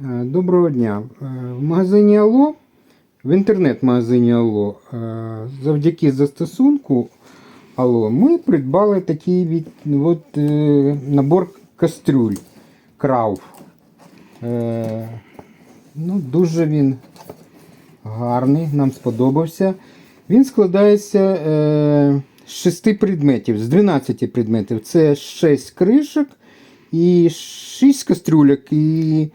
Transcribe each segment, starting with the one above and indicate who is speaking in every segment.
Speaker 1: Е, Доброго дня. Е, В магазині Алло, в інтернет-магазині Алло, е, завдяки застосунку Алло, ми придбали такий від, от, набор кастрюль Крауф. Е, Ну, дуже він гарний, нам сподобався. Він складається з 6 предметів, з 12 предметів. Це 6 кришок і 6 кастрюляк. І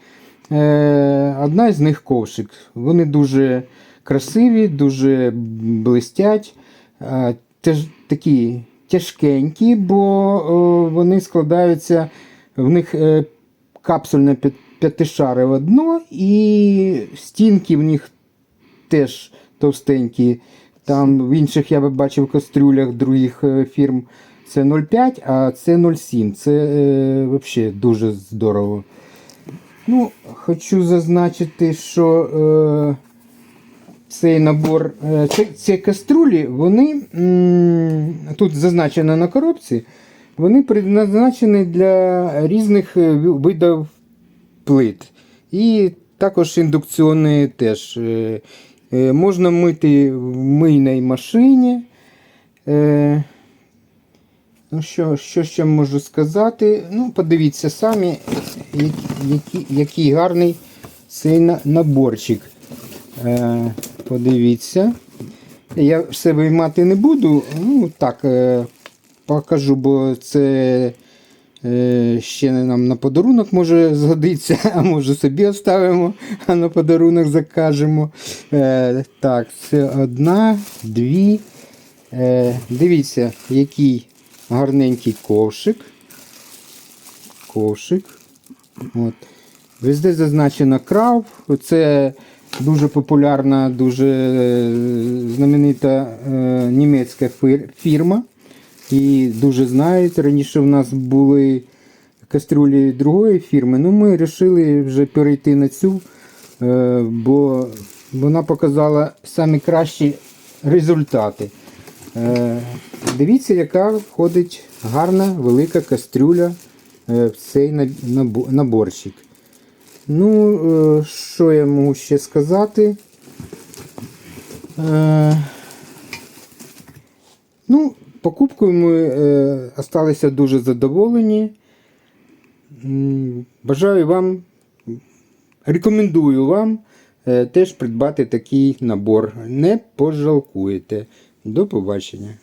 Speaker 1: одна з них ковшик. Вони дуже красиві, дуже блистять. Е, теж такі тяжкенькі, бо вони складаються, в них е, капсульне п'ят- п'ятишарове дно, і стінки в них теж товстенькі. Там в інших я бачив кастрюлях других е, фірм це 0,5, а це 0,7. Це е, взагалі дуже здорово. Ну, хочу зазначити, що е, цей набор, е, ці, каструлі, вони м, тут зазначено на коробці, вони предназначені для різних е, видів плит. І також індукційні теж. Е, е, Можна мити в мийній машині. Е, Ну, що, що ще можу сказати? Ну, подивіться самі, який, який, гарний цей наборчик. Е, подивіться. Я все виймати не буду. Ну, так, е, покажу, бо це е, ще нам на подарунок може згодиться, а може собі оставимо, а на подарунок закажемо. Е, так, це одна, дві. Е, дивіться, який гарненький ковшик. Ковшик. От. Везде зазначено крав. Це дуже популярна, дуже е, знаменита е, німецька фірма. І дуже знають. Раніше в нас були кастрюлі другої фірми. Ну, ми вирішили вже перейти на цю, е, бо вона показала самі кращі результати. Дивіться, яка входить гарна велика кастрюля в цей наборчик. Ну, е, що я можу ще сказати? Е, Ну, покупкою ми е, осталися дуже задоволені. Бажаю вам, рекомендую вам е, теж придбати такий набор. Не пожалкуєте. До побачення.